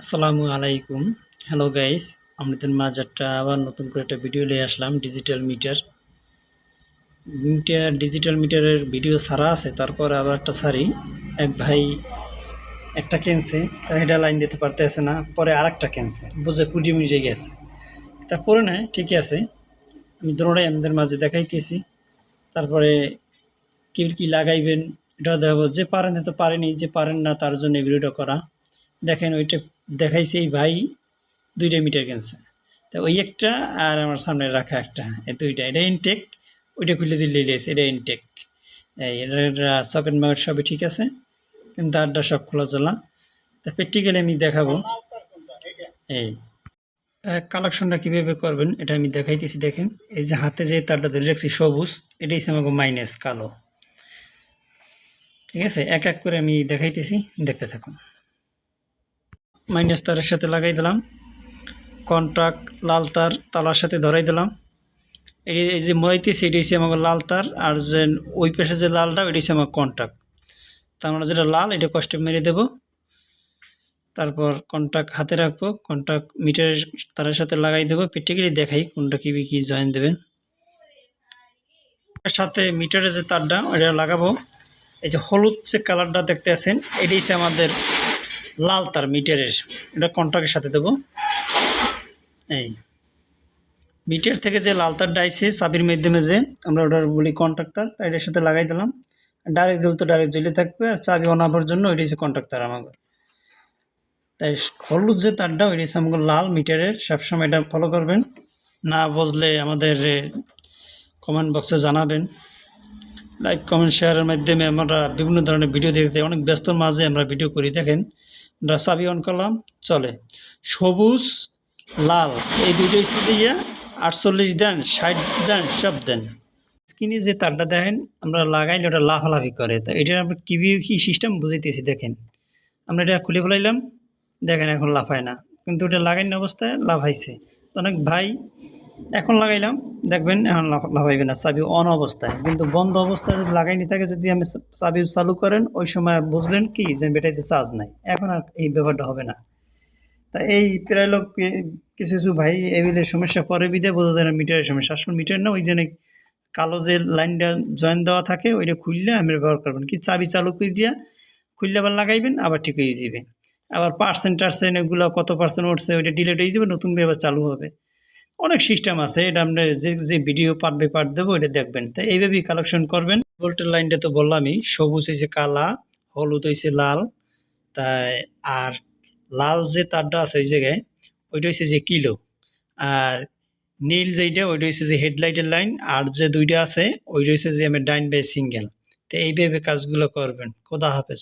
আসসালামু আলাইকুম। Hello guys আমাদের মাঝে একটা আবার নতুন করে একটা ভিডিও নিয়ে আসলাম ডিজিটাল মিটার মিটার ডিজিটাল মিটারের ভিডিও ছাড়া আছে, তারপর আবার একটা ছাড়ি। এক ভাই একটা কিনছে, তার হেডা লাইন দিতে পারতেছে না, পরে আর একটা কিনছে, বুঝে কুড়ি মিনিটে গেছে। তারপরে না, ঠিকই আছে, আমি দোনোটাই আমাদের মাঝে দেখাইতেছি। তারপরে কী কী লাগাইবেন, এটা দেখাবো। যে পারেন তো পারেনি, যে পারেন না, তার জন্য ভিডিওটা করা। দেখেন ওইটা দেখাইছে এই ভাই দুইটা মিটার কিনছে। তা ওই একটা আর আমার সামনে রাখা একটা, এই দুইটা। এটা ইনটেক ওইটা খুলে দিলে লিয়েছে এটা ইনটেক এটা সকেট মাকেট সবই ঠিক আছে, কিন্তু তারটা সব খোলা চলা। তা প্র্যাকটিক্যালি আমি দেখাবো। এই কালেকশনটা কীভাবে করবেন এটা আমি দেখাইতেছি, দেখেন। এই যে হাতে যে তারটা ধরে রাখছি সবুজ, এটাই আমাকে মাইনাস কালো। ঠিক আছে? এক এক করে আমি দেখাইতেছি, দেখতে থাকুন। মাইনাস তারের সাথে লাগাই দিলাম। কন্ট্রাক্ট লাল তার তালার সাথে ধরাই দিলাম। এটি এই যে মরাইতেছি এটি হচ্ছে আমাকে লাল তার, আর যে ওই পাশে যে লালটা এটি হচ্ছে আমার কন্ট্রাক্ট তার মানে যেটা লাল, এটা কষ্ট মেরে দেব। তারপর কন্ট্রাক্ট হাতে রাখব কন্ট্রাক্ট মিটারের তারের সাথে লাগাই দেবো। প্র্যাকটিক্যালি দেখাই কোনটা কী কী জয়েন দেবেন। সাথে মিটারের যে তারটা ওটা লাগাবো। এই যে হলুদ যে কালারটা দেখতে আছেন এটি হচ্ছে আমাদের লাল তার মিটারের এটা কন্ট্রাক্টের সাথে দেবো। এই। মিটার থেকে যে লাল তারটা আইছে, চাবির মাধ্যমে যে আমরা ওটার বলি কন্ট্রাক্টার তাই এটার সাথে লাগাই দিলাম। ডাইরেক্ট দিলে তো ডাইরেক্ট জ্বলে থাকবে, আর চাবি অনাবার জন্য ওইটা হচ্ছে কন্ট্রাক্টার আমাকে তাই হলুদ যে তারটা ওইটা হচ্ছে আমাকে লাল মিটারের সবসময় এটা ফলো করবেন। না বুঝলে আমাদের কমেন্ট বক্সে জানাবেন। লাইক কমেন্ট শেয়ারের মাধ্যমে আমরা বিভিন্ন ধরনের ভিডিও দেখতে, অনেক ব্যস্তর মাঝে আমরা ভিডিও করি, দেখেন। আমরা চাবি অন করলাম, চলে। সবুজ, লাল, এই দুটো ইয়ে আটচল্লিশ দেন, ষাট দেন, সব দেন। স্ক্রিনে যে তারটা দেখেন, আমরা লাগাইলে ওটা লাফালাফি করে। তো এটা আমরা কীভাবে কি সিস্টেম বুঝাইতেছি, দেখেন। আমরা এটা খুলে ফেলাইলাম, দেখেন এখন লাফায় না। কিন্তু ওটা লাগাইন অবস্থায় লাফাইছে। অনেক ভাই এখন লাগাইলাম, দেখবেন এখন লাফ- লাফাইবে না, চাবি অন অবস্থায়। কিন্তু বন্ধ অবস্থায় যদি লাগাইনি থাকে, যদি আমি চাবি চালু করেন, ওই সময় বুঝবেন কি যে ব্যাটারিতে চার্জ নাই। এখন আর এই ব্যাপারটা হবে না। তা এই প্রায় লোক কিছু কিছু ভাই এবিলের সমস্যা, পরে বিদে বোঝা যায় না, মিটারের সমস্যা। আসলে মিটার না, ওই জন্য কালো যে লাইনটা জয়েন দেওয়া থাকে, ওইটা খুললে আমি ব্যবহার করবেন কি চাবি চালু করে দিয়া, খুললে আবার লাগাইবেন, আবার ঠিক হয়ে যাবে আবার পার্সেন্ট টার্সেন্ট এগুলো কত পার্সেন্ট উঠছে, ওইটা ডিলেট হয়ে যাবে নতুন আবার চালু হবে। অনেক সিস্টেম আছে, এটা আমরা যে যে ভিডিও পার্ট বাই পার্ট দেবো, এটা দেখবেন। তাই এইভাবেই কালেকশন করবেন। ভোল্টের লাইনটা তো বললামই, সবুজ হয়েছে কালা, হলুদ হয়েছে লাল, তাই আর লাল যে তারটা আছে ওই জায়গায়, ওইটা হচ্ছে যে কিলো আর নীল যেইটা, ওইটা হচ্ছে যে হেডলাইটের লাইন আর যে দুইটা আছে, ওইটা হচ্ছে যে আমার ডাইন বাই সিঙ্গেল। তো এইভাবে কাজগুলো করবেন। খোদা হাফেজ।